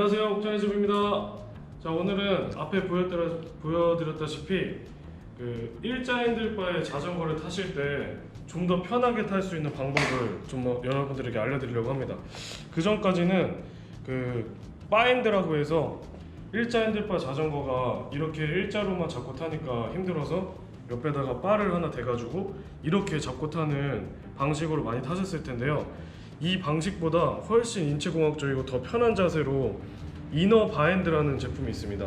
안녕하세요. 옥장의집입니다. 자 오늘은 앞에 보여드려, 보여드렸다 시피 그 일자 핸들바의 자전거를 타실 때 좀 더 편하게 탈 수 있는 방법을 좀뭐 여러분들에게 알려드리려고 합니다. 그 전까지는 그 바인드라고 해서 일자 핸들바 자전거가 이렇게 일자로만 잡고 타니까 힘들어서 옆에다가 바를 하나 대가지고 이렇게 잡고 타는 방식으로 많이 타셨을 텐데요 이 방식보다 훨씬 인체공학적이고 더 편한 자세로 이너 바핸드라는 제품이 있습니다.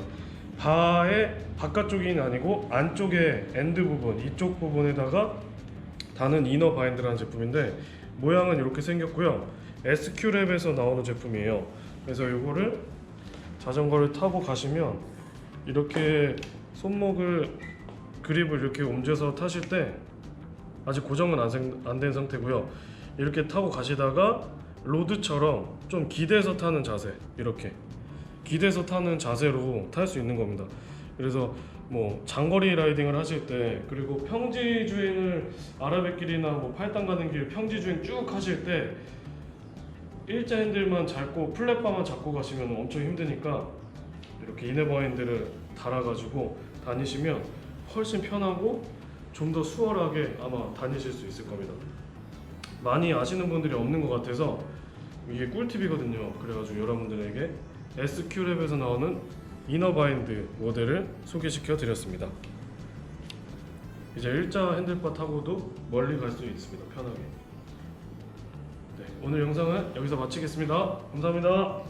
바의 바깥쪽이 아니고 안쪽에 엔드 부분 이쪽 부분에다가 다는 이너 바핸드라는 제품인데 모양은 이렇게 생겼고요. SQ랩에서 나오는 제품이에요. 그래서 이거를 자전거를 타고 가시면 이렇게 손목을 그립을 이렇게 옮겨서 타실 때 아직 고정은 안된 상태고요. 이렇게 타고 가시다가 로드처럼 좀 기대서 타는 자세 이렇게 기대서 타는 자세로 탈 수 있는 겁니다. 그래서 뭐 장거리 라이딩을 하실 때 그리고 평지 주행을 아라뱃길이나 뭐 팔당 가는 길 평지 주행 쭉 하실 때 일자 핸들만 잡고 플랫바만 잡고 가시면 엄청 힘드니까 이렇게 이너바인드를 달아가지고 다니시면 훨씬 편하고 좀 더 수월하게 아마 다니실 수 있을 겁니다. 많이 아시는 분들이 없는 것 같아서 이게 꿀팁이거든요. 그래가지고 여러분들에게 SQ랩에서 나오는 이너바인드 모델을 소개시켜 드렸습니다. 이제 일자 핸들바 타고도 멀리 갈 수 있습니다. 편하게. 네, 오늘 영상은 여기서 마치겠습니다. 감사합니다.